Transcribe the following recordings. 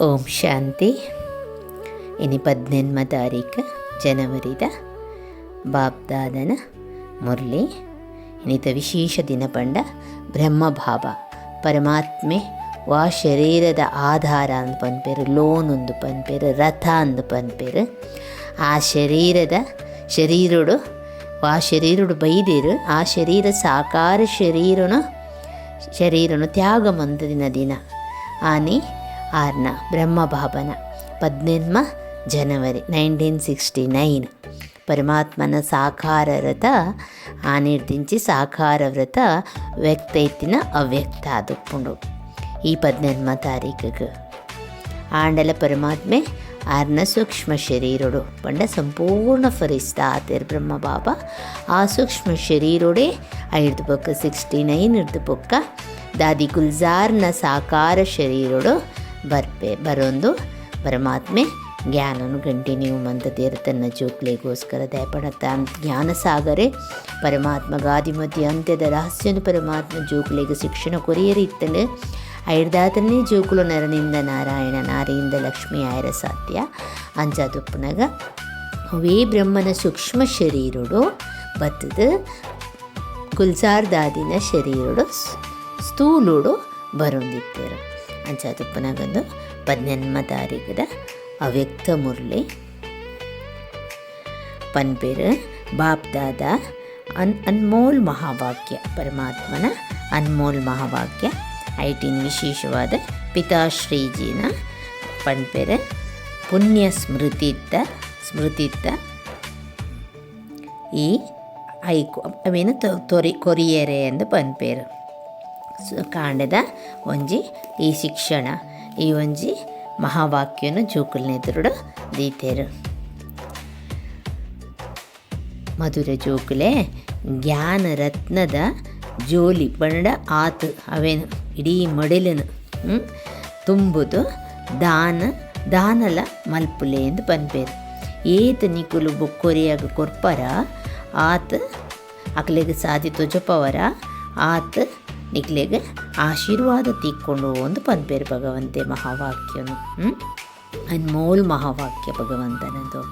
ಓಂ ಶಾಂತಿ. ಇನಿ ಪದ್ನೆನ್ಮ ತಾರೀಕು ಜನವರಿದ ಬಾಬ್ದಾದನ ಮುರಳಿ. ಇನಿತ ವಿಶೇಷ ದಿನ ಪಂಡ ಬ್ರಹ್ಮಭಾವ. ಪರಮಾತ್ಮೆ ವಾ ಶರೀರದ ಆಧಾರ ಅಂದು ಪನ್ಪೇರು, ಲೋನ್ ಒಂದು ಪನ್ಪೇರು, ರಥ ಅಂದು ಪನ್ಪೇರು. ಆ ಶರೀರದ ಶರೀರುಡು, ವಾ ಶರೀರುಡು ಬೈದಿರು, ಆ ಶರೀರ ಸಾಕಾರ ಶರೀರನು ಶರೀರನು ತ್ಯಾಗ ಮಂದಿನ ದಿನ. ಆನಿ ಆರ್ನ ಬ್ರಹ್ಮಭಾವನ ಪದ್ನೆನ್ಮ ಜನವರಿ ನೈನ್ಟೀನ್ ಸಿಕ್ಸ್ಟಿ ನೈನ್. ಪರಮಾತ್ಮನ ಸಾಕಾರ ವ್ರತ ಆನಿರ್ದಿಂಚಿ ಸಾಕಾರ ವ್ರತ ವ್ಯಕ್ತ ಇತ್ತಿನ ಅವ್ಯಕ್ತ ಆದುಪ್ಪುಂಡು ಈ ಪದ್ನೆನ್ಮ ತಾರೀಕಿಗೆ ಆಂಡಲ ಪರಮಾತ್ಮೆ ಆರ್ನ ಸೂಕ್ಷ್ಮ ಶರೀರೋಡು. ಪಂಡ ಸಂಪೂರ್ಣ ಫರಿಸ್ತ ಆತೇರ್ ಬ್ರಹ್ಮ ಬಾಬಾ ಆ ಸೂಕ್ಷ್ಮ ಶರೀರೋಡೆ ಐದು ಪಕ್ಕ ಸಿಕ್ಸ್ಟಿ ನೈನ್ ಇರ್ದು ಪೊಕ್ಕ ದಾದಿ ಗುಲ್ಜಾರ್ನ ಸಾಕಾರ ಶರೀರಡು. ಬರ್ಪೆ, ಬರೊಂದು ಪರಮಾತ್ಮೆ ಜ್ಞಾನನು ಕಂಟಿನ್ಯೂ ಮಂತದೇರು ತನ್ನ ಜೋಕ್ಲೆಗೋಸ್ಕರ ದಯಪಡತ್ತ ಜ್ಞಾನ ಸಾಗರೆ ಪರಮಾತ್ಮ ಗಾದಿಮತಿ ಅಂತ್ಯದ ರಹಸ್ಯನು ಪರಮಾತ್ಮ ಜೋಕ್ಲೆಗೆ ಶಿಕ್ಷಣ ಕೊರಿಯರಿತ್ತಲು ಐಡ್ದಾತನೇ ಜೋಕುಲು ನರನಿಂದ ನಾರಾಯಣ, ನಾರಿಯಿಂದ ಲಕ್ಷ್ಮಿ ಆಯರ ಸಾಧ್ಯ. ಅಂಜಾದುಪ್ಪನಾಗ ಅವೇ ಬ್ರಹ್ಮನ ಸೂಕ್ಷ್ಮ ಶರೀರುಡು, ಬತ್ತದ ಕುಲ್ಸಾರ್ ದಾದಿನ ಶರೀರಡು ಸ್ಥೂಲುಡು ಬರೊಂದಿತ್ತೇರು. ಅಂಚಾದುಪ್ಪನಗೊಂದು ಪದ್ನೆನ್ಮ ತಾರೀಕದ ಅವ್ಯಕ್ತ ಮುರ್ಲಿ. ಪನ್ಪೇರು ಬಾಪ್ದಾದ ಅನ್ ಅನ್ಮೋಲ್ ಮಹಾವಾಕ್ಯ, ಪರಮಾತ್ಮನ ಅನ್ಮೋಲ್ ಮಹಾವಾಕ್ಯ, ಐಟಿನ್ ವಿಶೇಷವಾದ ಪಿತಾಶ್ರೀಜಿನ ಪನ್ಪೇರು ಪುಣ್ಯ ಸ್ಮೃತಿತ್ತ ಸ್ಮೃತಿತ್ತ ಈ ಐಕು ಅವೇನು ತೊರಿ, ಕೊರಿಯರೆ ಎಂದು ಪನ್ಪೇರು. ಕಾಂಡದ ಒಂಜಿ, ಈ ಶಿಕ್ಷಣ, ಈ ಒಂಜಿ ಮಹಾವಾಕ್ಯನು ಜೋಕುಲ್ನೆದುರುಡು ದೀತೇರು. ಮಧುರ ಜೋಕುಲೆ, ಜ್ಞಾನ ರತ್ನದ ಜೋಲಿ ಬಣ್ಣ ಆತು, ಅವೇನು, ಇಡೀ ಮಡಿಲನು ತುಂಬುದು ದಾನ, ದಾನಲ ಮಲ್ಪುಲೆ ಎಂದು ಪನ್ಪೇರು ಏತ ನಿಕುಲು ಬೊಕ್ಕೊರಿಯಾಗ ಕೊರ್ಪರ, ಆತ ಅಕ್ಲೆಗೆ ಸಾಧಿ ತೊಜಪವರ ಆತ್ ನಿಕ್ಲೆಗೆ ಆಶೀರ್ವಾದ ತೀಕ್ಕೊಂಡು ಒಂದು ಪನ್ಪೇರು ಭಗವಂತೆ ಮಹಾವಾಕ್ಯನು ಅನ್ಮೋಲ್ ಮಹಾವಾಕ್ಯ ಭಗವಂತನದು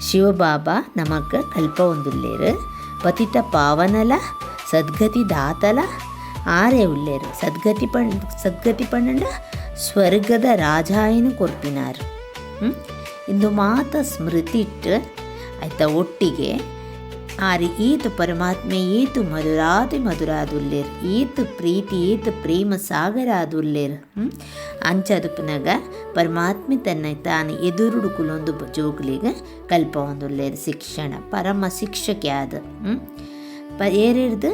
ಶಿವಬಾಬಾ, ನಮಗ ಕಲ್ಪ ಒಂದುಲ್ಲೇರು ಪತಿತ ಪಾವನಲ, ಸದ್ಗತಿ ದಾತಲ, ಆರೆ ಉಳ್ಳೇರು. ಸದ್ಗತಿ ಪಣ್, ಸದ್ಗತಿ ಪಣ್ಣಂಡ ಸ್ವರ್ಗದ ರಾಜಾಯನು ಕೊರ್ಪಿನಾರು ಇಂದು ಮಾತ ಸ್ಮೃತಿ ಇಟ್ಟು ಆಯ್ತಾ ಒಟ್ಟಿಗೆ ಆರಿ ಈತು ಪರಮಾತ್ಮೆ, ಈತು ಮಧುರಾತಿ ಮಧುರಾದುಲ್ಲೇರ್, ಈತು ಪ್ರೀತಿ, ಈತು ಪ್ರೇಮ ಸಾಗರ ಆದುಲ್ಲೇರ್ ಅಂಚದುಪುನಗ ಪರಮಾತ್ಮೆ ತನ್ನ ತಾನು ಎದುರುಡುಕುಲೊಂದು ಜೋಗ್ಲಿಗೆ ಕಲ್ಪ ಒಂದುಲ್ಲೇರ್ ಶಿಕ್ಷಣ, ಪರಮ ಶಿಕ್ಷಕಿ ಆದ. ಪ ಏರಿಡ್ದು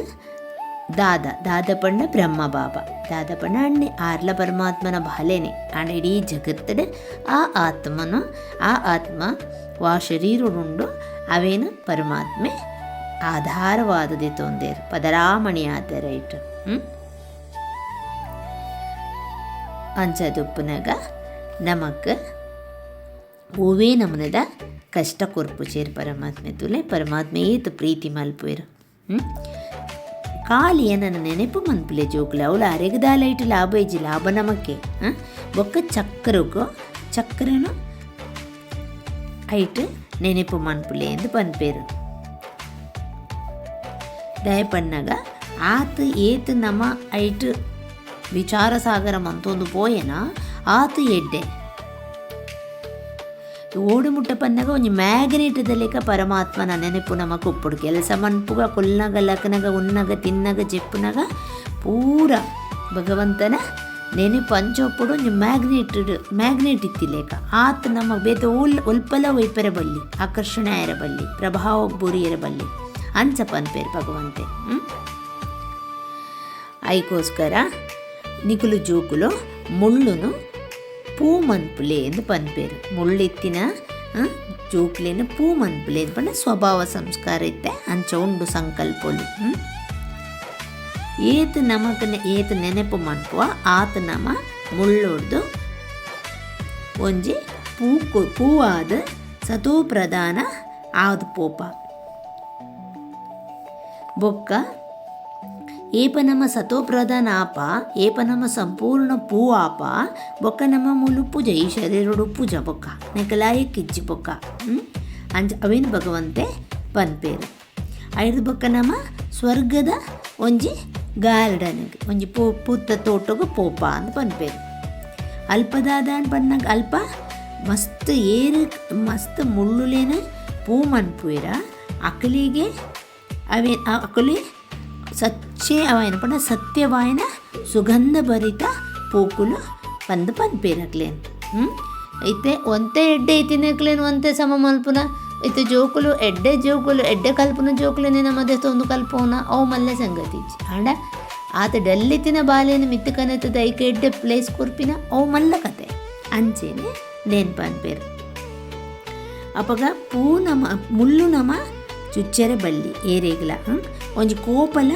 ದಾದ ದಾದ ಪಂಡ ಬ್ರಹ್ಮ ಬಾಬಾ. ದಾದ ಪಂಡ ಅಣ್ಣೆ ಆರ್ಲ ಪರಮಾತ್ಮನ ಬಾಲೇನೆ ಆಂಡ ಇಡೀ ಜಗತ್ತಡೆ ಆ ಆತ್ಮನು, ಆ ಆತ್ಮ ವಾ ಶರೀರಡುಂಡು ಅವೇನು ಪರಮಾತ್ಮೆ ಪದರಾಮಣಿ ಆದ ರೈಟ್ ಅಂಚದುಪ್ಪುನಗ ನಮಕ್ ಹೂವೇ ನಮನದ ಕಷ್ಟ ಕೊರ್ಪುಚೇರು ಪರಮಾತ್ಮೆ ತುಲೆ ಪರಮಾತ್ಮೆ ಏತು ಪ್ರೀತಿ ಮಲ್ಪುವೆರು. ಕಾಲಿಯ ನನ್ನ ನೆನಪು ಮನ್ಪುಲೆ ಜೋಕುಲೆ. ಅವಳು ಅರೆಗದಾಲೈಟ್ ಲಾಭ ಇಜ್ಜಿ ಲಾಭ ನಮಕ್ಕೆ. ಬೊಕ್ಕ ಚಕ್ಕರಗು ಚಕ್ಕರನು ಐಟ್ ನೆನಪು ಮನ್ಪುಲೆ ಎಂದು ಪನ್ಪೇರು ದಯಪಣ್ಣಗ, ಆತ ಏತ್ ನಮ ಐಟ್ ವಿಚಾರ ಸಾಗರ ಮಂತೊಂದು ಪೋಯೆನ, ಆತ ಎಡ್ಡೆ. ಓಡು ಮುಟ್ಟ ಪನ್ನಗ ಒಂಜಿ ಮ್ಯಾಗ್ನೆಟದ ಲೆಕ್ಕ ಪರಮಾತ್ಮನ ನೆನಪು ನಮಕ್ ಉಪ್ಪುಡು ಕೆಲಸ ಮನ್ಪುಗ, ಕೊಲ್ನಗ, ಲಕ್ನಗ, ಉನ್ನಗ, ತಿನ್ನಗ, ಜೆಪ್ಪುನಗ, ಪೂರ ಭಗವಂತನ ನೆನಪು ಅಂಚೊಪ್ಪುಡು ಒಂಜಿ ಮ್ಯಾಗ್ನೆಟ್ ಮ್ಯಾಗ್ನೆಟ್ ಲೆಕ್ಕ ಆತ ನಮ್ಮ ಬೇತ ಉಲ್, ಉಲ್ಪಲ ವೈಪರ ಬಲ್ಲಿ, ಆಕರ್ಷಣೆ ಆಯರ ಬಲ್ಲಿ ಪ್ರಭಾವ ಬುರಿಯರ ಬಲ್ಲಿ. ಅಂಚ ಪೇರು ಭಗವಂತೆ ಐಕೋಸ್ಕರ ನಿಗುಲು ಜೋಕುಲು ಮುಳ್ಳುನು ಪೂ ಮನ್ಪುಲೆ ಎಂದು ಪನ್ಪೇರು ಮುಳ್ಳಿತ್ತಿನ ಜೋಕ್ಲಿನ ಪೂ ಮನ್ಪುಲೆ ಪಂಡ ಸ್ವಭಾವ ಸಂಸ್ಕಾರ ಇತ್ತೆ, ಅಂಚ ಉಂಡು ಸಂಕಲ್ಪಲು ಏತ್ ನಮಕ ಏತ್ ನೆನಪು ಮನ್ಪುವ ಆತ ನಮ ಮುಳ್ಳೊಡ್ದು ಒಂಜಿ ಪೂ ಪೂವಾದ ಸತೋ ಪ್ರಧಾನ ಆದ್ ಪೋಪ. ಬೊಕ್ಕ. ಏಪ ನಮ್ಮ ಸತೋಪ್ರಧಾನಾಪ ಏಪ ನಮ್ಮ ಸಂಪೂರ್ಣ ಪೂ ಆಪ ಬೊಕ್ಕ ನಮ್ಮ ಮುಲು ಪೂಜ ಈ ಶರೀರಡು ಪೂಜ ಬೊಕ್ಕ, ನೆಕಲಾಯಿ ಕಿಜ್ಜಿ ಬೊಕ್ಕ? ಅಂಚ ಅವೇನು ಭಗವಂತೆ ಪನ್ಪೇರು. ಐದು ಬೊಕ್ಕ ನಮ್ಮ ಸ್ವರ್ಗದ ಒಂಜಿ ಗಾರ್ಡನ್ಗೆ, ಒಂಜಿ ಪೂ, ಪೂತ ತೋಟಗು ಪೋಪ ಅಂತ ಪನ್ಪೇರು. ಅಲ್ಪದಾದ ಅಂತ ಪನ್ನಾಗ ಅಲ್ಪ ಮಸ್ತ್ ಏರು, ಮಸ್ತ್ ಮುಳ್ಳುಲೇನ ಪೂ ಮನ್ಪುಯಿರ ಅಕಲಿಗೆ ಅವೇ ಅಕಲಿ ಸಚ್ಚೆ ಅವಾಯನ ಪಂಡ ಸತ್ಯವಾಯನ ಸುಗಂಧ ಭರಿತ పూకులు పంద పనిపేరక్లేను అయితే ಒಂತೆ ಎಡ್ಡೆ ತಿನ್ನಕ್ಲೇನು ಒಂತೆ ಸಮ ಮಲ್ಪುನ ಇತ್ತೆ ಜೋಕುಲು ಎಡ್ಡೆ ಜೋಕುಲು ಎಡ್ಡೆ ಕಲ್ಪುನ ಜೋಕುಲೇನೆ ನಮ್ಮದೆ ತೊಂದು ಕಲ್ಪೋನ ಅವು ಮಲ್ಲೆ ಸಂಗತಿ ಆಂಡ ಆತ ಡೆಲ್ಲಿತಿನ ಬಾಲೇನು ಮಿತ್ತು ಕನೆತದ ಐಕೆ ಎಡ್ಡೆ ಪ್ಲೇಸ್ ಕುರ್ಪಿನ ಅವು ಮಲ್ಲ ಕತೆ ಅಂಚೆನೆ ನೇನ್ ಪನ್ಪೇರು ಅಪಗ ಪೂ ನಮ ಮುಳ್ಳು ನಮ ಚುಚ್ಚರೆ ಬಳ್ಳಿ, ಏರೇಗ್ಲ? ಒಂಜಿ ಕೋಪಲ,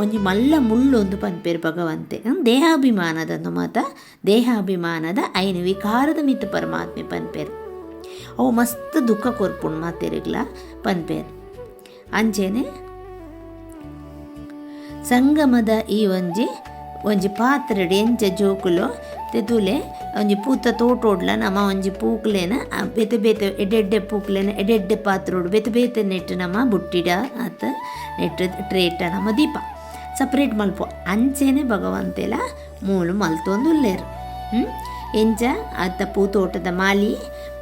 ಒಂಜಿ ಮಲ್ಲ ಮುಳ್ಳು ಒಂದು ಪನ್ಪೇರು ಭಗವಂತೆ? ದೇಹಾಭಿಮಾನದನ್ನು ಮಾತ, ದೇಹಾಭಿಮಾನದ ಐನು ವಿಕಾರದ ಮಿತ ಪರಮಾತ್ಮೆ ಪನ್ಪೇರು ಅವು ಮಸ್ತ್ ದುಃಖ ಕೊರ್ಪುಂಡು ಮಾತೇರಿಗ್ಲ ಪನ್ಪೇರು ಅಂಚೆನೆ ಸಂಗಮದ ಈ ಒಂಜಿ ಒಂಜಿ ಪಾತ್ರೆಡ್ ಎಂಚ ಜೋಕುಲು ತೆತುಲೆ ಒಂಜಿ ಪೂತ ತೋಟೋಡ್ಲ ನಮ ಒಂಜಿ ಪೂಕ್ಲೆನ ಬೇತೆ ಬೆತೆ ಎಡೆಡ್ಡೆ ಪೂಕ್ಲೆನ ಎಡೆಡ್ಡೆ ಪಾತ್ರೋಡು ಬೆತೆ ಬೇತೆ ನೆಟ್ಟು ನಮ ಬುಟ್ಟಿಡ ಆತ ನೆಟ್ಟು ಟ್ರೇಟ ನಮ ದೀಪ ಸಪ್ರೇಟ್ ಮಲ್ಪ ಅಂಚೆನೆ ಭಗವಂತೆಲ ಮೂಲು ಮಲ್ತೊಂದುಲ್ಲೇರು ಹ್ಞೂ ಎಂಚ ಆತ ಪೂ ತೋಟದ ಮಾಲಿ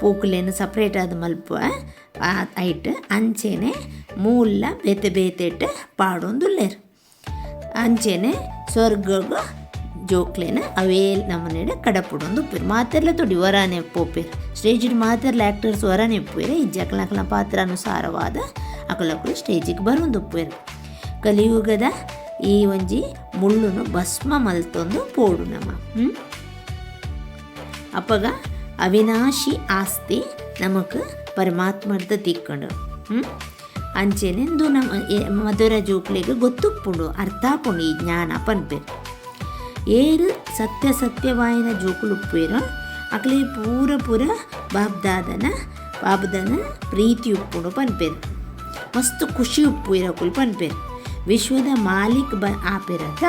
ಪೂಕ್ಲೇನ ಸಪ್ರೇಟ್ ಆದ ಮಲ್ಪ ಐಟ್ ಅಂಚೆನೆ ಮೂಲ ಬೇತೆ ಬೇತೆಟ್ ಪಾಡೊಂದುಲ್ಲೇರು ಅಂಚೆನೆ ಸ್ವರ್ಗಗ ಜೋಕ್ಲೆನ ಅವೇಲ್ ನಮ್ಮನೆಡೆ ಕಡಪುಡೊಂದು ಉಪ್ಪೇರು ಮಾತೆರ್ಲ ತೊಡಿ ವರಾನೆ ಪೋಪೇರು ಸ್ಟೇಜಿಡ್ ಮಾತೆರ್ಲ ಆ್ಯಕ್ಟರ್ಸ್ ವರಾನೆ ಉಪ್ಪೇರು ಇಜ್ಜ ಅಕಲಕಲ ಪಾತ್ರಾನುಸಾರವಾದ ಅಕಲಕಲು ಸ್ಟೇಜಿಗೆ ಬರೋದು ಉಪ್ಪೇರು ಕಲಿಯುಗದ ಈ ಒಂಜಿ ಮುಳ್ಳುನು ಭಸ್ಮ ಮಲ್ತೊಂದು ಪೋಡು ನಮ್ಮ ಅಪ್ಪಗ ಅವಿನಾಶಿ ಆಸ್ತಿ ನಮಕ್ ಪರಮಾತ್ಮರ್ದ ತಿಕ್ಕೊಂಡು. ಹ್ಞೂ ಅಂಚೆನೆಂದು ನಮ್ಮ ಮಧುರ ಜೋಕ್ಲೆಗ್ ಗೊತ್ತುಪ್ಪುಂಡು. ಅರ್ಥ ಈ ಜ್ಞಾನ ಪನ್ಪೇರು ഏത് സത്യസത്യവായന ಜೋಕುಲುಪ್ಪುವಿರ ಅಕಲಿ ಪೂರ ಪೂರ ಬಾಬ್ದಾದನ, ಬಾಬ್ದನ ಪ್ರೀತಿ ಉಪ್ಪುಂಡು ಪನ್ಪೆರ್ ಮಸ್ತ್ ಖುಷಿ ಉಪ್ಪುವಿರ ಕುಲ್ ಪನ್ಪೆರ್ ವಿಶ್ವದ ಮಾಲೀಕ್ ಬ ಆಪೆರಂತ,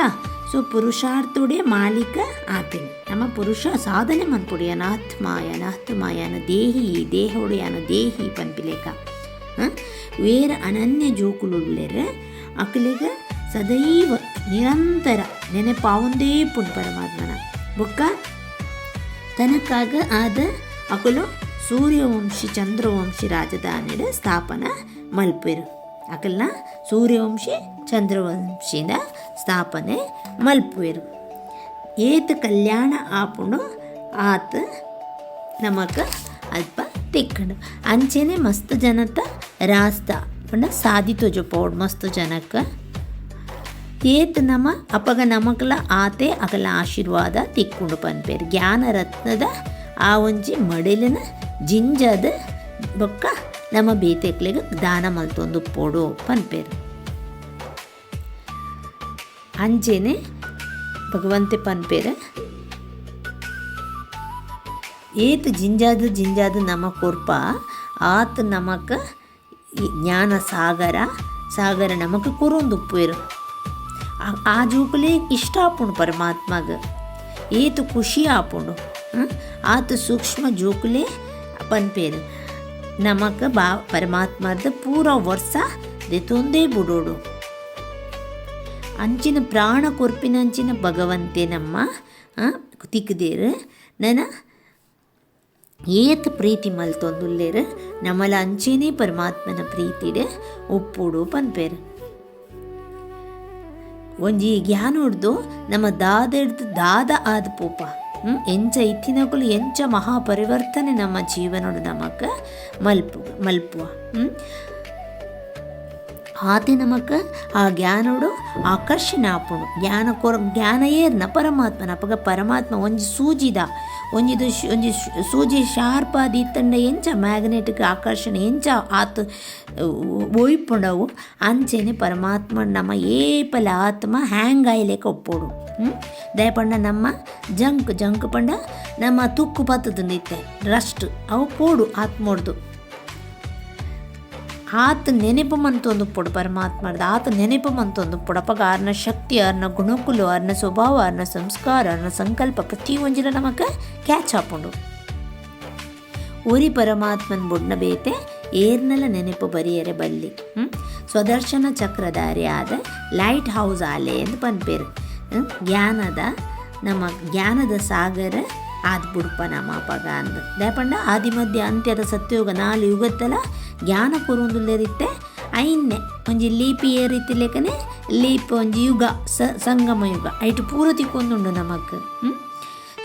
ಸೊ ಪುರುಷಾರ್ಥುಡೆ ಮಾಲೀಕ ಆಪಿನ್. ನಮ್ಮ ಪುರುಷ ಸಾಧನೆ ಮನ್ಪುಡು ಯನಾತ್ಮಾಯ ನಾತ್ಮಾಯನ ದೇಹಿ ದೇಹೋಡು ಯಾನು ದೇಹಿ ಪನ್ಪಿಲೇಕ. ಹಾಂ? ವೇರ ಅನನ್ಯ ಜೋಕುಲುಳ್ಳೆರೆ ಅಕಲಿಗ ಸದೈವ ನಿರಂತರ ನೆನಪಾವೊಂದೇ ಪುಣ್ ಪರಮಾತ್ಮನ ಬೊಕ್ಕ ತನಕಾಗ ಆದ ಅಕುಲು ಸೂರ್ಯವಂಶಿ ಚಂದ್ರವಂಶಿ ರಾಜಧಾನಿಯ ಸ್ಥಾಪನ ಮಲ್ಪಿರು ಅಕಲ್ನ ಸೂರ್ಯವಂಶಿ ಚಂದ್ರವಂಶಿನ ಸ್ಥಾಪನೆ ಮಲ್ಪೆರು ಏತ ಕಲ್ಯಾಣ ಆಪುಣು ಆತ ನಮಕ ಅಲ್ಪ ತಿಕ್ಕಂಡು ಅಂಚೆನೆ ಮಸ್ತ್ ಜನತ ರಾಸ್ತ ಸಾಧಿತ ಸಾಧಿತೋಜು ಪೌಡ್ ಮಸ್ತ್ ಜನಕ್ಕೆ ಏತ್ ನಮ ಅಪಗ ನಮಕಲ ಆತೆ ಅಗಲ ಆಶೀರ್ವಾದ ತಿಕ್ಕೊಂಡು ಪನ್ಪೇರು. ಜ್ಞಾನ ರತ್ನದ ಆ ಒಂಜಿ ಮಡಿಲಿನ ಜಿಂಜದ ಬೊಕ್ಕ ನಮ್ಮ ಬೇತೆಕ್ಲೆಗ್ ದಾನ ಮಲ್ತೊಂದು ಪೋಡು ಪನ್ಪೇರು. ಅಂಜೇನೆ ಭಗವಂತೆ ಪನ್ಪೇರ, ಏತ್ ಜಿಂಜಾದ ಜಿಂಜಾದ ನಮ ಕೊರ್ಪ, ಆತ್ ನಮಕ ಜ್ಞಾನ ಸಾಗರ ಸಾಗರ ನಮಕ್ ಉಪ್ಪೇರು ಆ- ಆ ಜೂಕುಲೆ ಇಷ್ಟ ಆಪುಂಡು ಪರಮಾತ್ಮಗ. ಏತು ಖುಷಿ ಆಪುಂಡು ಆತು ಸೂಕ್ಷ್ಮ ಜೋಕುಲೆ ಪನ್ಪೇರು ನಮಕ ಬಾ ಪರಮಾತ್ಮದ ಪೂರ ವರ್ಷ ದೆತೊಂದೇ ಬುಡೋಡು. ಅಂಚಿನ ಪ್ರಾಣ ಕೊರ್ಪಿನಂಚಿನ ಭಗವಂತೆ ನಮ್ಮ ತಿಕ್ಕದೇರು ನನ್ನ ಏತ್ ಪ್ರೀತಿ ಮಲ್ತೊಂದುಲ್ಲೇರು. ನಮ್ಮಲ ಅಂಚೇನೇ ಪರಮಾತ್ಮನ ಪ್ರೀತಿಡೆ ಒಪ್ಪುಡು ಪನ್ಪೇರು ಒಂಜಿ ಗ್ಯಾನುಡ್ದು ನಮ್ಮ ದಾದ ಹಿಡ್ದು ದಾದ ಆದ ಪೋಪ ಹ್ಮ್? ಎಂಚ ಇತ್ತಿನಕುಲು ಎಂಚ ಮಹಾಪರಿವರ್ತನೆ ನಮ್ಮ ಜೀವನೋಡು ನಮಕ ಮಲ್ಪು ಮಲ್ಪುವ ಹ್ಮ್? ಆತೆ ನಮಕ ಆ ಜ್ಞಾನೋಡು ಆಕರ್ಷಣೆ ಆಪುಂಡು ಜ್ಞಾನ ಕೊರ ಜ್ಞಾನ ಏರ್ನ ಪರಮಾತ್ಮನ. ಅಪಗ ಪರಮಾತ್ಮ ಒಂಜಿ ಸೂಜಿದ. ಒಂಜಿದು ಒಂಜಿ ಸೂಜಿ ಶಾರ್ಪ್ ಆದ ಇತ್ತಂಡ ಎಂಚ ಮ್ಯಾಗ್ನೆಟಿಕ್ ಆಕರ್ಷಣೆ ಎಂಚ ಆತ ಒಯ್ಪುಂಡವು. ಅಂಚೆನೆ ಪರಮಾತ್ಮ ನಮ್ಮ ಏಪಲ ಆತ್ಮ ಹ್ಯಾಂಗ್ ಆಯ್ಲೆಕ ಒಪ್ಪೋಡು? ದಯಪಂಡ ನಮ್ಮ ಜಂಕ್ ಜಂಕ್ ಪಂಡ ನಮ್ಮ ತುಕ್ಕು ಪತ್ತದ ನಿತ್ತೆ ರಸ್ಟ್. ಅವು ಪೋಡು ಆತ್ಮೋಡ್ದು. ಆತ ನೆನಪು ಮಂತೊಂದು ಪುಡು ಪರಮಾತ್ಮದ ಆತ ನೆನಪು ಮಂತೊಂದು ಪುಡಪಗ ಅರ್ನ ಶಕ್ತಿ, ಅರ್ನ ಗುಣಕುಲು, ಅರ್ನ ಸ್ವಭಾವ, ಅರ್ನ ಸಂಸ್ಕಾರ, ಅರ್ನ ಸಂಕಲ್ಪ ಪ್ರತಿ ಒಂಜಿನ ನಮಕ್ ಕ್ಯಾಚ್ ಹಾಪುಂಡು ಒರಿ ಪರಮಾತ್ಮನ್ ಬುಡ್ನ ಬೇತೆ ಏರ್ನಲ ನೆನಪು ಬರಿಯರೆ ಬಲ್ಲಿ ಹ್ಮ್? ಸ್ವದರ್ಶನ ಚಕ್ರಧಾರಿ ಆದ ಲೈಟ್ ಹೌಸ್ ಆಲೆ ಎಂದು ಹ್ಮ್? ಜ್ಞಾನದ, ನಮ್ಮ ಜ್ಞಾನದ ಸಾಗರ ಆದ್ ಬುಡ್ಪ ನಮ್ಮ ಅಪಗ ಅಂದ. ದಾಪಂಡ ಆದಿ ಮಧ್ಯ ಅಂತ್ಯದ ಸತ್ಯಯುಗ ನಾಲ್ಕು ಯುಗತ್ತಲ ಜ್ಞಾನ ಪುರುಂದುಲ್ಲೆರಿತ್ತೆ ಐನ್ನೆ. ಒಂಜಿ ಲೀಪಿ ರೀತಿ ಲೆಕ್ಕನೆ ಲೀಪ್ ಒಂಜಿ ಯುಗ, ಸ, ಸಂಗಮ ಯುಗ. ಐಟು ಪೂರ ತಿಕ್ಕೊಂದುಂಡು ನಮಕ್?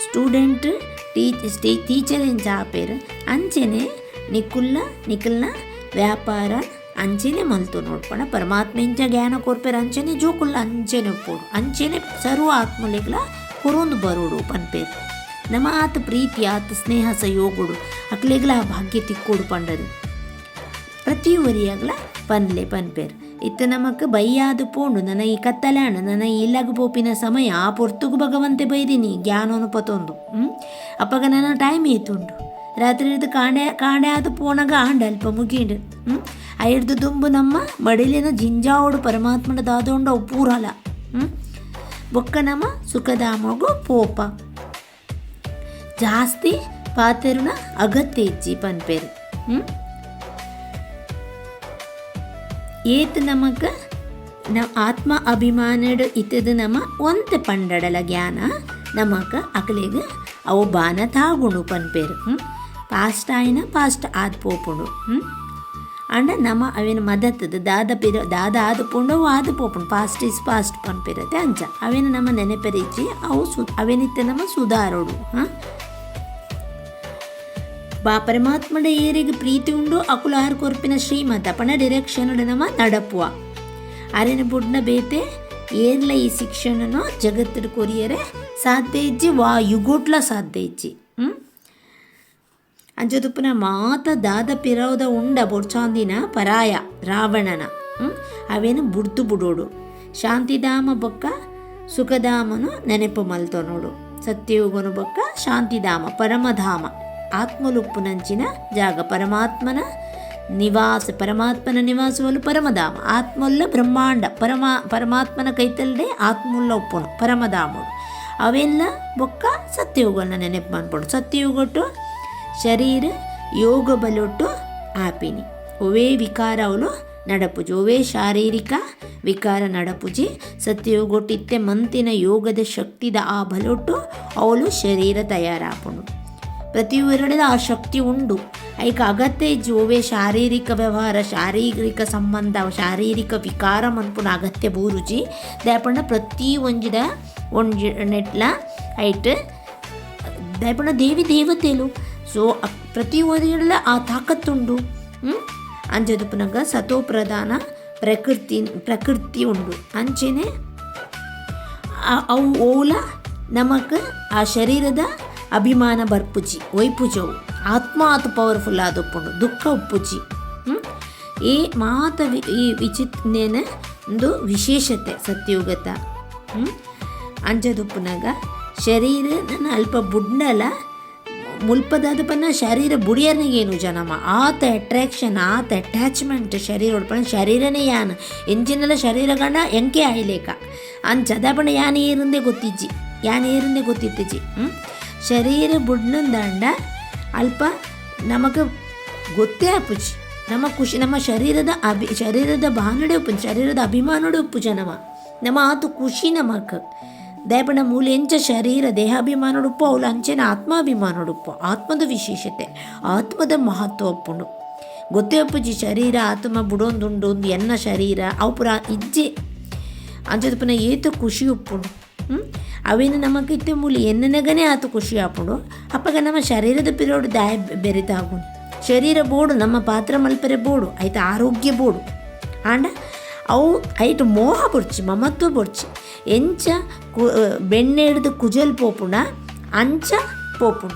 ಸ್ಟೂಡೆಂಟ್, ಟೀಚ್ ಟೀಚರ್ ಎಂಚ ಆಪೇರು. ಅಂಚೆನೆ ನಿಕುಲ್ಲ ನಿಖಲ್ನ ವ್ಯಾಪಾರ ಅಂಚೆನೆ ಮಲ್ತು ನೋಡ್ಪಣ. ಪರಮಾತ್ಮ ಇಂಚ ಜ್ಞಾನ ಕೊರ್ಪೇರು ಅಂಚೆನೆ ಜೋಕುಲ್ಲ ಅಂಚೆನೆ ಪೋಡು ಅಂಚೆನೆ ಸರ್ವ ಆತ್ಮಲೆಗಳ ಕೊರೊಂದು ಬರೋಡು ಪನ್ಪೇರು. ನಮ್ಮ ಆತ ಪ್ರೀತಿ ಆತ ಸ್ನೇಹ ಸಹಯೋಗಗಳು ಅಕ್ಲೆಗ್ಲ ಆ ಭಾಗ್ಯ ತಿಕ್ಕೋಡು ಪಂಡದು. ಪ್ರತಿ ಒರಿಯಾಗ್ಲ ಪನ್ಲೆ ಪನ್ಪೇರ್. ಇತ್ತ ನಮಕ್ ಬೈಯಾದು ಪೋಂಡು ನನ್ನ ಈ ಕತ್ತಲಾಣ ನನ್ನ ಈ ಪೋಪಿನ ಸಮಯ, ಆ ಪೊರ್ತುಗು ಭಗವಂತೆ ಬೈದಿನಿ ಜ್ಞಾನನು ಪತೊಂದು. ಹ್ಮ್? ಅಪ್ಪಗ ನನ್ನ ಟೈಮ್ ಏತುಂಡು? ರಾತ್ರಿ ಹಿಡಿದು ಕಾಂಡೆ ಕಾಂಡೆ ಆದು ಪೋಣಗ ಆಂಡ ಅಲ್ಪ ಮುಗಿಂಡು. ಹ್ಮ್? ದುಂಬು ನಮ್ಮ ಮಡಿಲಿನ ಜಿಂಜಾವುಡು ಪರಮಾತ್ಮನ ದಾದೊಂಡ ಪೂರಲ ಹ್ಮ್? ಬೊಕ್ಕ ನಮ್ಮ ಸುಖದಾಮಗು ಪೋಪ. ಜಾಸ್ತಿ ಪಾತೆರುನ ಅಗತ್ಯ ಇಜ್ಜಿ ಪನ್ಪೇರು. ಹ್ಮ್? ಏತ್ ನಮಗ ನಮ್ಮ ಆತ್ಮ ಅಭಿಮಾನಡ್ ಇತದು ನಮ ಒಂತೆ ಪಂಡಡಲ ಜ್ಞಾನ, ನಮಗ ಅಕಲೇಗ ಅವು ಬಾನ ತಾಗುಣು ಪನ್ಪೇರು. ಹ್ಮ್? ಪಾಸ್ಟ್ ಆಯ್ನ ಪಾಸ್ಟ್ ಆದ್ ಪೋಪುಂಡು ಹ್ಮ್? ಅಂಡ ನಮ ಅವೇನು ಮದತ್ತದ, ದಾದ ಪಿರ, ದಾದ ಆದ ಪುಂಡು ಆದ ಪೋಪುಂಡು ಪಾಸ್ಟ್ ಇಸ್ ಪಾಸ್ಟ್ ಪನ್ಪಿರತ್ತೆ ಅಂಚ. ಅವೇನು ನಮ್ಮ ನೆನಪೆರಿಚಿ ಅವು ಸು ಅವೇನಿತ್ತೆ ನಮ್ಮ ಸುಧಾರೋಡು. ಹಾಂ ಬಾ ಪರಮಾತ್ಮಡ ಏರಿಗೆ ಪ್ರೀತಿ ಉಂಡು ಅಕುಲು ಆರು ಕೊರ್ಪಿನ ಶ್ರೀಮಂತ ಪಣ ಡಿರೆಕ್ಷನ್ ನಮ ನಡಪುವ. ಅರೆನ ಬುಡ್ನ ಬೇತೆ ಏರ್ಲ ಈ ಶಿಕ್ಷಣನ ಜಗತ್ತಿನ ಕೊರಿಯರೆ, ಸಾಧ್ಯ ಇಜ್ಜಿ, ವಾ ಯುಗೋಟ್ಲ ಸಾಧ್ಯ ಇಜ್ಜಿ, ಹ್ಮ್? ಅಂಜದುಪ್ಪನ ಮಾತ ದಾದ ಪಿರೌದ ಉಂಡ ಬೊಡ್ಚಾಂದಿನ ಪರಾಯ, ರಾವಣನ, ಹ್ಮ್? ಅವೇನು ಬುಡ್ದು ಬುಡೋಡು. ಶಾಂತಿಧಾಮ ಬೊಕ್ಕ ಸುಖಧಾಮನು ನೆನಪು ಮಲ್ತೊನೋಡು. ಸತ್ಯಯುಗನು ಬೊಕ್ಕ ಶಾಂತಿಧಾಮ, ಪರಮಧಾಮ. ಆತ್ಮಲುಪ್ಪುನಂಚಿನ ಜಾಗ ಪರಮಾತ್ಮನ ನಿವಾಸ, ಪರಮಾತ್ಮನ ನಿವಾಸವಲು ಪರಮಧಾಮ ಆತ್ಮಲ್ಲ ಬ್ರಹ್ಮಾಂಡ, ಪರಮ, ಪರಮಾತ್ಮನ ಕೈತಲ್ಲದೆ ಆತ್ಮುಲ್ಲ ಉಪ್ಪುನು ಪರಮಧಾಮಡು ಅವೆಲ್ಲ ಬೊಕ್ಕ ಸತ್ಯಯುಗನ ನೆನಪು ಮಾಡ್ಬೋದು ಸತ್ಯಯುಗಟ್ಟು ಶರೀರ, ಯೋಗ ಬಲೊಟ್ಟು ಆಪಿನಿ. ಒವೇ ವಿಕಾರ ಅವಳು ನಡಪುಜಿ, ಒವೇ ಶಾರೀರಿಕ ವಿಕಾರ ನಡಪುಜಿ ಸತ್ಯಯೋಗೊಟ್ಟಿತ್ತೆ ಮಂತಿನ ಯೋಗದ ಶಕ್ತಿದ ಆ ಬಲೊಟ್ಟು ಅವಳು ಶರೀರ ತಯಾರಾಪುಂಡು ಪ್ರತಿಯೊರಡದ ಆ ಶಕ್ತಿ ಉಂಡು ಐಕ ಅಗತ್ಯ ಜೋವೆ ಶಾರೀರಿಕ ವ್ಯವಹಾರ, ಶಾರೀರಿಕ ಸಂಬಂಧ, ಶಾರೀರಿಕ ವಿಕಾರ ಮನ್ಪುನ ಅಗತ್ಯ ಬೂರುಜಿ. ದಯಪಣ್ಣ ಪ್ರತಿ ಒಂಜಿದ ಒಂಜಿ, ನೆಟ್ಲ ಐಟ್ ದೇವತೆಲು. ಸೊ ಪ್ರತಿ ಒದಿಗೆಲ್ಲ ಆ ತಾಕತ್ತುಂಡು ಹ್ಮ್? ಅಂಜದುಪನಗ ಸತೋ ಪ್ರಧಾನ ಪ್ರಕೃತಿ ಪ್ರಕೃತಿ ಉಂಡು ಅಂಚೆನೆ ಅವು ಓಲ, ನಮಕ್ ಆ ಶರೀರದ ಅಭಿಮಾನ ಬರ್ಪುಜಿ ವೈಪುಜವು ಆತ್ಮ ಆತ ಪವರ್ಫುಲ್ ಆದಪ್ಪುಂಡು ದುಃಖ ಉಪ್ಪುಜಿ ಹ್ಮ್? ಈ ಮಾತ ಈ ವಿಚಿತ್ನೇನ ಒಂದು ವಿಶೇಷತೆ ಸತ್ಯುಗತ. ಹ್ಞೂ ಅಂಜದುಪ್ಪುನಾಗ ಶರೀರ ನನ್ನ ಅಲ್ಪ ಬುಡ್ನಲ ಮುಲ್ಪದಾದ ಪನ್ನ ಶರೀರ ಬುಡಿಯರ್ನಿಗೇನು ಜನಮ? ಆತ ಅಟ್ರಾಕ್ಷನ್ ಆತ ಅಟ್ಯಾಚ್ಮೆಂಟ್ ಶರೀರ ಉಡ್ಪಣ ಶರೀರನೇ ಯಾನ್? ಎಂಜಿನೆಲ್ಲ ಶರೀರ ಗಂಡ ಎಂಕೆ ಆಯ್ಲೇಕ? ಅಂಚದಪಣ ಯಾನ್ ಏರುಂದೇ ಗೊತ್ತಿಜ್ಜಿ? ಯಾನ್ ಏರುಂದೇ ಗೊತ್ತಿತ್ತಿಜಿ ಹ್ಮ್? ಶರೀರ ಬುಡ್ನಂದಾಂಡ ಅಲ್ಪ ನಮಗೆ ಗೊತ್ತೇ ಆಪುಜಿ. ನಮ್ಮ ಖುಷಿ, ನಮ್ಮ ಶರೀರದ ಅಭಿ, ಶರೀರದ ಭಾನುಡೆ ಉಪ್ಪು ಶರೀರದ ಅಭಿಮಾನಡೆ ಉಪ್ಪು ನಮ ನಮ್ಮ ಆತು ಖುಷಿ ನಮಕ್ ದಯಪಣ ಮೂಲ ಎಂಚ ಶರೀರ ದೇಹಾಭಿಮಾನಡುಪ್ಪು ಅವಳು ಅಂಚೆನ ಆತ್ಮಾಭಿಮಾನಡುಪ್ಪು ಆತ್ಮದ ವಿಶೇಷತೆ, ಆತ್ಮದ ಮಹತ್ವ ಒಪ್ಪುಂಡು ಗೊತ್ತೇ ಅಪ್ಪುಜಿ ಶರೀರ, ಆತ್ಮ ಬುಡೊಂದುಂಡು, ಒಂದು ಎನ್ನ ಶರೀರ ಅವು ಪುರ ಇಜ್ಜೆ. ಅಂಚದ ಪುನಃ ಏತು ಖುಷಿ ಉಪ್ಪುಂಡು? ಅವೇನು ನಮಗೆ ಇತ್ತೆ ಮೂಲಿ, ಎನ್ನನಗನೇ ಆತು ಖುಷಿ ಆಪುಡು. ಅಪ್ಪಗ ನಮ್ಮ ಶರೀರದ ಪಿರೋಡು ದಾಯ ಬೆರೆತಾಗುಂಡು ಶರೀರ ಬೋಡು, ನಮ್ಮ ಪಾತ್ರ ಮಲ್ಪರೆ ಬೋಡು, ಐತ ಆರೋಗ್ಯ ಬೋಡು. ಆಂಡ, ಅವು ಐಟು ಮೋಹ ಬೊಡ್ಚಿ ಮಮತ್ವ ಬೊಡ್ಚಿ ಎಂಚ ಕು ಬೆಣ್ಣೆ ಹಿಡಿದು ಕುಜಲ್ ಪೋಪುಣ, ಅಂಚ ಪೋಪುಣ.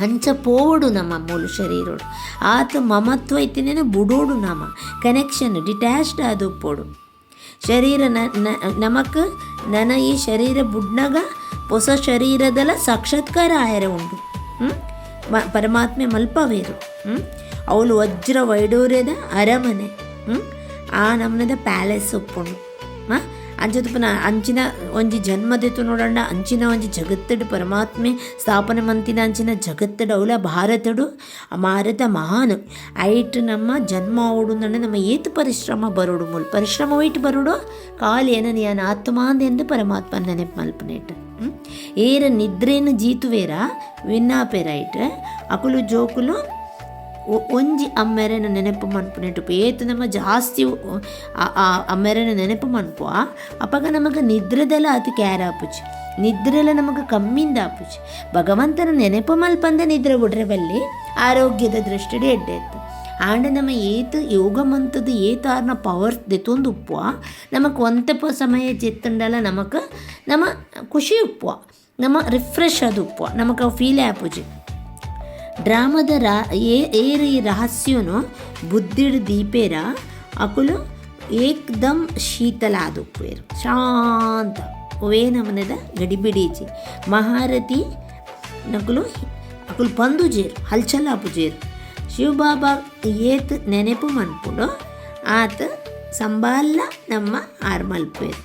ಅಂಚ ಪೋವಡು ನಮ್ಮ ಮೂಲು ಶರೀರೋಡು. ಆತ ಮಮತ್ವ ಐತಿನೇನು ಬುಡೋಡು ನಮ್ಮ. ಕನೆಕ್ಷನ್ ಡಿಟ್ಯಾಚ್ಡ್ ಆದ ಪೋಡು ಶರೀರ ನಮಕ್ ನನ ಈ ಶರೀರ ಬುಡ್ನಗ ಹೊಸ ಶರೀರದಲ್ಲ ಸಾಕ್ಷಾತ್ಕಾರ ಆಯರ ಉಂಡು ಹ್ಮ್? ಮ- ಪರಮಾತ್ಮೆ ಮಲ್ಪವೇರು ಹ್ಮ್? ಅವಳು ವಜ್ರ ವೈಡೂರ್ಯದ ಅರಮನೆ ಹ್ಮ್? ಆ ನಮ್ಮನದ ಪ್ಯಾಲೇಸ್ ಉಪ್ಪುಂಡು ಹಾಂ ಅಂಚದಪ್ಪನ ಅಂಚಿನ ಒಂಜಿ ಜನ್ಮದಿತ್ತು ನೋಡಣ್ಣ, ಅಂಚಿನ ಒಂಜಿ ಜಗತ್ತಡು ಪರಮಾತ್ಮೆ ಸ್ಥಾಪನೆ ಮಂತಿನ ಅಂಚಿನ ಜಗತ್ತಡು ಅವಳ ಭಾರತಡು ಭಾರತ ಮಹಾನ್. ಐಟ್ ನಮ್ಮ ಜನ್ಮ ಓಡುಂದಂಡೆ ನಮ್ಮ ಏತು ಪರಿಶ್ರಮ ಬರೋಡು ಮೂಲ. ಪರಿಶ್ರಮ ಒಯ್ಟು ಬರೋಡು, ಕಾಲು ಏನని ಯಾನ ಆತ್ಮಾಂದೆಂದು ಪರಮಾತ್ಮ ನೆನಪು ಮಲ್ಪನೇಟ್? ಏರ ನಿದ್ರೇನು ಜೀತುವೇರ ಅಕುಲು ಜೋಕುಲು ಒಂಜಿ ಅಮ್ಮೆರೆನ ನೆನಪು ಮನ್ಪುನೆಟ್ಟು ಏತು ನಮ್ಮ ಜಾಸ್ತಿ ಅಮ್ಮೆರೆನ ನೆನಪು ಮನ್ಪುವ ಅಪಗ ನಮಗೆ ನಿದ್ರೆದೆಲ್ಲ ಅತಿ ಕ್ಯಾರ್ ಆಪುಜಿ. ನಿದ್ರೆಲ್ಲ ನಮಗೆ ಕಮ್ಮಿಂದ ಆಪುಜಿ. ಭಗವಂತನ ನೆನಪು ಮಲ್ಪಂದ ನಿದ್ರೆ ಬಿಡ್ರೆ ಬಲ್ಲಿ ಆರೋಗ್ಯದ ದೃಷ್ಟಿಡಿ ಎಡ್ಡೆತ್ತು ಆಂಡ ನಮ್ಮ ಏತು ಯೋಗ ಮಂತದ ಏತಾರ್ನ ಪವರ್ ದೆತ್ತೊಂದು ಉಪ್ಪುವ ನಮಗೆ ಒಂತಪ್ಪ ಸಮಯ ಜೆತ್ತಂಡಲ್ಲ ನಮಗೆ ನಮ್ಮ ಖುಷಿ ಉಪ್ಪುವ, ನಮ್ಮ ರಿಫ್ರೆಶ್ ಅದು ಉಪ್ಪುವ ನಮಗೆ ಫೀಲ್ ಆಪುಜಿ. ಡ್ರಾಮದ ರಾ ಏರಿ ರಹಸ್ಯನು ಬುದ್ಧಿಡ್ ದೀಪೇರ ಅಕುಲು ಏಕ್ದಮ್ ಶೀತಲ ಆದುಪ್ಪೇರು ಶಾಂತ. ಒವೇ ನಮನದ ಗಡಿಬಿಡೀಜಿ. ಮಹಾರಥಿ ನಕುಲು ಅಕುಲು ಪಂದುಜೇರು ಹಲ್ಚಲ್ ಜೇರು ಶಿವಬಾಬಾ ಏತ್ ನೆನೆಪು ಮನ್ಪುಡು, ಆತ ಸಂಬಾಲ ನಮ್ಮ ಆರ್ಮಲ್ಪೇರು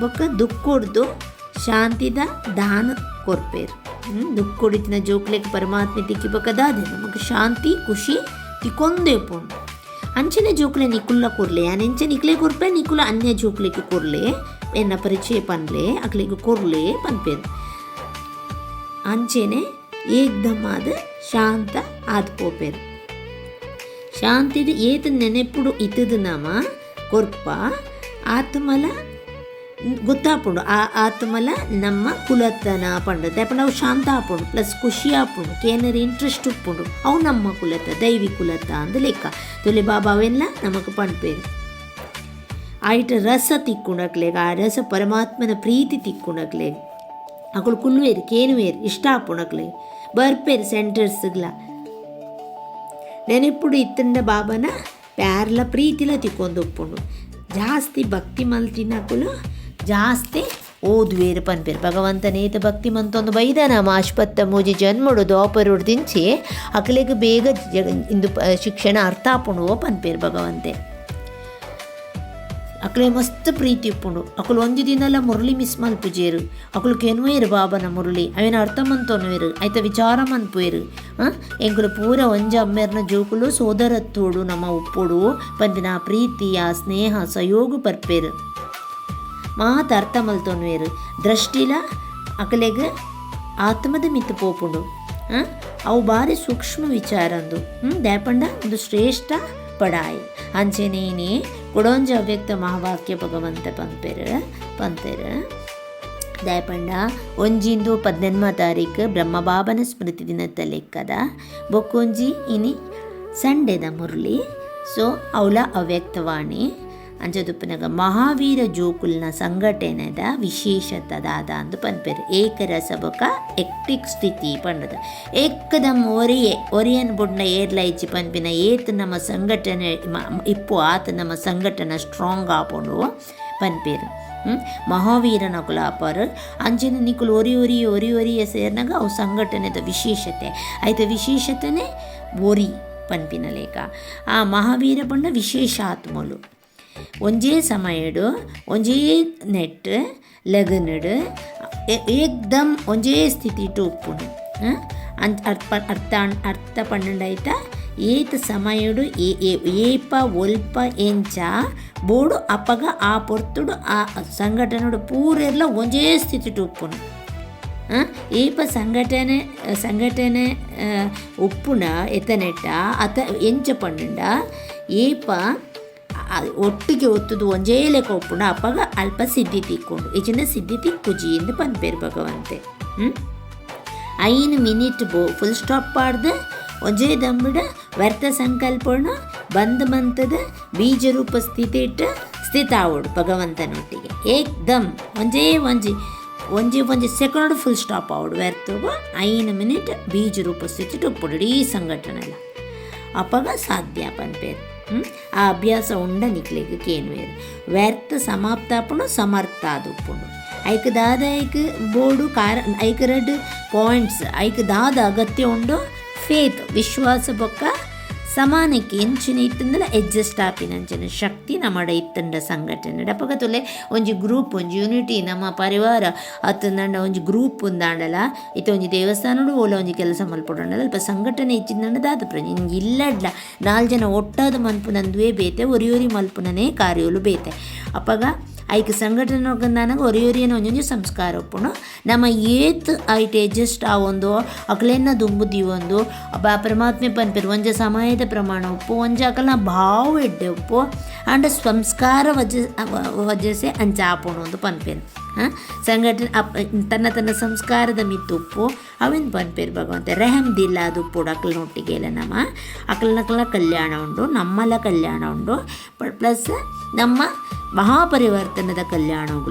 ಬೊಕ್ಕ ದುಃಖೊಡ್ದು ಶಾಂತಿದ ದಾನ ಕೊರ್ಪೇರು. ದುಃಖ ಕೊಡಿತಿನ ಜೋಕ್ಲೆಗ್ ಪರಮಾತ್ಮೆ ತಿಕ್ಕಿಬೇಕದಾದೆ ನಮಗೆ ಶಾಂತಿ, ಖುಷಿ ತಿಕ್ಕೊಂದೇ ಪೋಂಡು ಅಂಚನೆ ಜೋಕ್ಲೆ ನಿಕುಲ್ಲ ಕೊರ್ಲೆ ಅನೆಂಚೆ ನಿಕ್ಲೆ ಕೊರ್ಪೆ, ನಿಕುಲ ಅನ್ಯ ಜೋಕ್ಲೆಗೆ ಕೊರ್ಲೆ, ಎನ್ನ ಪರಿಚಯ ಪನ್ಲೆ, ಅಕ್ಲೆಗೆ ಕೊರ್ಲೆ ಪನ್ಪೇರು ಅಂಚೆನೆ ಏಕ್ದಮ್ ಆದ ಶಾಂತ ಆದ್ ಪೋಪೇರು ಶಾಂತಿದ ಏತ ನೆನೆಪುಡು ಇತದ ನಮ ಕೊರ್ಪ, ಆತ್ಮಲ ಗೊತ್ತಾಪುಂಡು. ಆ ಆತ್ಮಲ ನಮ್ಮ ಕುಲತನ ದಾಯಪಂಡ ಅವು ಶಾಂತ ಆಪುಂಡು ಪ್ಲಸ್ ಖುಷಿ ಆಪುಂಡು ಕೇನರಿ ಇಂಟ್ರೆಸ್ಟ್ ಉಪ್ಪುಂಡು. ಅವು ನಮ್ಮ ಕುಲತ, ದೈವಿ ಕುಲತ ಅಂದ ಲೆಕ್ಕ. ತೊಲೆ ಬಾಬಾ ಅವೆಲ್ಲ ನಮಗೆ ಪಣ್ಪೇರು. ಆಯಿಟ ರಸ ತಿಕ್ಕೊಂಡಕ್ಲೇಗ ಆ ರಸ ಪರಮಾತ್ಮನ ಪ್ರೀತಿ ತಿಕ್ಕೊಂಡಕ್ಲೇಗ ಅಕುಲು ಕುಲ್ವೇರು, ಕೇನುವೇರು ಇಷ್ಟ ಆಪುಣಕ್ಲೆ ಬರ್ಪೇರು ಸೆಂಟರ್ಸ್ಗಳ ನೆನೆಪುಡು ಇತ್ತಂಡ ಬಾಬನ ಪ್ಯಾರ್ಲ ಪ್ರೀತಿಲ ತಿಕ್ಕೊಂಡು ಉಪ್ಪುಂಡು ಜಾಸ್ತಿ ಭಕ್ತಿ ಮಲ್ತಿನಕುಲು ಜಾಸ್ತಿ ಓದುವೇರು ಪನ್ಪೇರು ಭಗವಂತನೇತ ಭಕ್ತಿ ಮಂತೊಂದು ಬೈದಾನ. ಆಸ್ಪತ್ತ ಮೂಜಿ ಜನ್ಮಡು ದೋಪರುಡು ದಿಂಚಿ ಅಕಲೆಗೆ ಬೇಗ ಇಂದು ಶಿಕ್ಷಣ ಅರ್ಥ ಆಪುಂಡು ಓ ಪನ್ಪೇರು ಭಗವಂತೆ. ಅಕ್ಲೆ ಮಸ್ತ್ ಪ್ರೀತಿ ಉಪ್ಪುಂಡು. ಅಕುಲು ಒಂಜಿ ದಿನಲ ಮುರಳಿ ಮಿಸ್ ಮಲ್ಪುಜೇರು ಅಕುಲು ಕೆನ್ವೇರು ಬಾಬನ ಮುರಳಿ. ಅವಿನ ಅರ್ಥ ಮಂತೊನ್ವೇರು ಐತ ವಿಚಾರ ಮನ್ಪುವೇರು ಆ? ಎಂಕುಲು ಪೂರ ಒಂಜ ಅಮ್ಮೆರ್ನ ಜೋಕುಲು ಸೋದರತ್ತೋಡು ನಮ್ಮ ಉಪ್ಪುಡು. ಪಂದಿನ ಪ್ರೀತಿ ಆ ಸ್ನೇಹ, ಸಯೋಗು ಪರ್ಪೇರು. ಮಾತು ಅರ್ಥ ಮಲ್ತೊನುವೇರು ದೃಷ್ಟಿಲ ಅಕಲೆಗ್ ಆತ್ಮದ ಮಿತ್ತು ಪೋಪುಂಡು? ಅವು ಬಾರಿ ಸೂಕ್ಷ್ಮ ವಿಚಾರಂದು ದ್ಯಾಪಂಡ? ಒಂದು ಶ್ರೇಷ್ಠ ಪಡಾಯಿ. ಅಂಚೆನೇನೆ ಕೊಡೊಂಜ ಅವ್ಯಕ್ತ ಮಹಾವಾಕ್ಯ ಭಗವಂತ ಪಂಪೆರ ಪಂಪೆರ ದಯಪಂಡ, ಒಂಜಿಂದು ಪದ್ನೆನ್ಮ ತಾರೀಕು ಬ್ರಹ್ಮಬಾಬನ ಸ್ಮೃತಿ ದಿನದ ಲೆಕ್ಕದ. ಬೊಕ್ಕೊಂಜಿ, ಇನಿ ಸಂಡೆದ ಮುರಳಿ ಸೊ ಅವಳ ಅವ್ಯಕ್ತವಾಣಿ. ಅಂಚದುಪ್ಪನಾಗ ಮಹಾವೀರ ಜೋಕುಲ್ನ ಸಂಘಟನೆದ ವಿಶೇಷತದಾದ ಅಂದು ಪನ್ಪೆರ್. ಏಕರಸ ಬೊಕ ಎಕ್ಟಿಕ್ ಸ್ಥಿತಿ ಪಂಡದ. ಏಕದಮ್ ಒರಿಯೆ ಒರಿಯನ್ ಬುಡ್ನ ಏರ್ಲ ಇಚ್ಚಿ ಪನ್ಪಿನ ಏತ್ ನಮ್ಮ ಸಂಘಟನೆ ಇಪ್ಪು ಆತ ನಮ್ಮ ಸಂಘಟನೆ ಸ್ಟ್ರಾಂಗ್ ಆಪುಂಡು ಪನ್ಪೇರು? ಮಹಾವೀರನ ಕುಲಾಪರ್ ಅಂಜನ ನಿಕುಲು ಒರಿ ಒರಿ ಒರಿ ಒರಿಯ ಸೇರ್ನಾಗ ಅವು ಸಂಘಟನೆದ ವಿಶೇಷತೆ. ಆಯ್ತು ವಿಶೇಷತೆನೇ ಒರಿ ಪನ್ಪಿನ ಲೇಖ. ಆ ಮಹಾವೀರ ಬಣ್ಣ ವಿಶೇಷ ಆತ್ಮಲು ಒಂಜೇ ಸಮಯಡು ಒಂಜೇ ನೆಟ್ ಲಗನಡು ಏಕ್ದಮ್ ಒಂಜೇ ಸ್ಥಿತಿ ಉಪ್ಪುಂಡು? ಅಂತ ಅರ್ಥ ಅರ್ಥ ಅರ್ಥ ಪಂಡಾಯ್ತ ಏತ್ ಸಮಯಡು ಏಪ ಒಲ್ಪ ಎಂಚ ಬೋಡು ಅಪಗ ಆ ಪೊರ್ತುಡು ಆ ಸಂಘಟನೆಡು ಪೂರೆಲ್ಲ ಒಂಜೇ ಸ್ಥಿತಿ ಉಪ್ಪುಂಡು ಆ, ಏಪ ಸಂಘಟನೆ ಸಂಘಟನೆ ಉಪ್ಪುನ ಎತ್ತನೆಟ್ಟ ಅತ ಎಂಚ ಪಂಡುಂಡ ಏಪ ಒಟ್ಟಿಗೆ ಒತ್ತುದು ಒಂಜೇ ಲೆಕ್ಕ ಒಪ್ಪುಂಡು ಅಪ್ಪಗ ಅಲ್ಪ ಸಿದ್ಧಿ ತಿಕ್ಕೊಂಡು. ಈಚಿನ ಸಿದ್ಧಿ ತಿಕ್ಕುಜಿ ಎಂದು ಪನ್ಪೇರು ಭಗವಂತೆ. ಹ್ಞೂ ಐನು ಮಿನಿಟ್ ಬೋ ಫುಲ್ ಸ್ಟಾಪ್ ಮಾಡ್ದ ಒಂಜೇ ದಂಬಿಡ ವ್ಯರ್ಥ ಸಂಕಲ್ಪಣ, ಬಂದ ಮಂತದ ಬೀಜ ರೂಪ ಸ್ಥಿತಿ ಇಟ್ಟ ಸ್ಥಿತ ಆವಡು ಭಗವಂತನೊಟ್ಟಿಗೆ. ಏಕ್ದಮ್, ಒಂಜೇ ಒಂಜಿ ಒಂಜಿ ಒಂಜಿ ಸೆಕೆಂಡ್ ಫುಲ್ ಸ್ಟಾಪ್ ಆವಡು ವ್ಯರ್ಥವು ಐನು ಮಿನಿಟ್ ಬೀಜ ರೂಪ ಸ್ಥಿತಿ ಉಪ್ಪುಡು ಇಡೀ ಸಂಘಟನೆಲ್ಲ ಅಪಗ ಸಾಧ್ಯ ಪನ್ಪೇರು? ಆ ಅಭ್ಯಾಸ ಉಂಡ ನಿಕ್ಲೆಗ್ ಕೇನ್ವೇರು ವ್ಯರ್ಥ ಸಮಾಪ್ತಾಪುಣು ಸಮರ್ಥ ಆದುಪ್ಪುಂಡು ಐಕ್ ದಾದ ಐಕ್ ಬೋರ್ಡು, ಕಾರ, ಐಕ್ ರೆಡ್ ಪಾಯಿಂಟ್ಸ್ ಐಕ್ ದಾದ ಅಗತ್ಯ ಉಂಡು. ಫೇತ್, ವಿಶ್ವಾಸ ಬೊಕ್ಕ ಸಮಾನಕ್ಕೆ ಎಂಚಿನ ಇತ್ತಂದ್ರೆ ಎಡ್ಜಸ್ಟ್ ಆಪಿನಂಚಿನ ಶಕ್ತಿ ನಮ್ಮಡ ಇತ್ತಂಡ ಸಂಘಟನೆ ಡಪ್ಪಗ ತೊಲೆ ಒಂಜಿ ಗ್ರೂಪ್ ಒಂಜಿ ಯೂನಿಟಿ ನಮ್ಮ ಪರಿವಾರ ಅತ್ತಂದಂಡ ಒಂಜಿ ಗ್ರೂಪ್ ಉಂದಾಂಡಲ ಇತ್ತ ಒಂಜಿ ದೇವಸ್ಥಾನಡು ಓಲ ಒಂಜಿ ಕೆಲಸ ಮಲ್ಪೊಡಂಡಲ. ಅಲ್ಪ ಸಂಘಟನೆ ಇಚ್ಚಿಂದಂಡ ದಾದ ಪ್ರಜೆ. ನಿಂಗೆ ಇಲ್ಲಡ್ಲ ನಾಲ್ ಜನ ಒಟ್ಟಾದ ಮಲ್ಪುನಂದುವೆ ಬೇತೆ, ಒರಿಯೊರಿ ಮಲ್ಪುನನೇ ಕಾರ್ಯೋಲು ಬೇತೆ. ಅಪ್ಪಗ ಐಕ್ ಸಂಘಟನೆ ನನಗೆ ಒರಿಯೊರಿಯನ ಒಂಜೊಂಜಿ ಸಂಸ್ಕಾರ ಒಪ್ಪಣ. ನಮ್ಮ ಏತ್ ಐಟ್ ಎಡ್ಜಸ್ಟ್ ಆವೊಂದು ಅಕಲೆನ್ನ ದುಂಬು ದಿವೊಂದು ಬಾ ಪರಮಾತ್ಮೆ ಪನ್ಪೆರು ಒಂಜ ಸಮಯದ ಪ್ರಮಾಣ ಉಪ್ಪು ಒಂಜ ಅಕಲ್ನ ಭಾವ ಎಡ್ಡೆ ಉಪ್ಪು ಅಂಡ ಸಂಸ್ಕಾರ ವಜ ವಜಸೆ ಅಂಚ ಆಪುಣು ಒಂದು ಸಂಘಟನೆ ತನ್ನ ತನ್ನ ಸಂಸ್ಕಾರದ ಮಿತ್ತುಪ್ಪು ಅವಿನ ಪನ್ಪೇರು ಭಗವಂತ, ರೆಹಮ್ ದಿಲ್ಲ ಅದು ಅಕ್ಲನೊಟ್ಟಿಗೆ ಇಲ್ಲ ನಮ್ಮ. ಅಕ್ಲನಕ್ಲ ಕಲ್ಯಾಣ ಉಂಡು, ನಮ್ಮಲ ಕಲ್ಯಾಣ ಉಂಡು ಪ್ಲಸ್ ನಮ್ಮ ಮಹಾಪರಿವರ್ತನದ ಕಲ್ಯಾಣ ಉಂಗುಲ.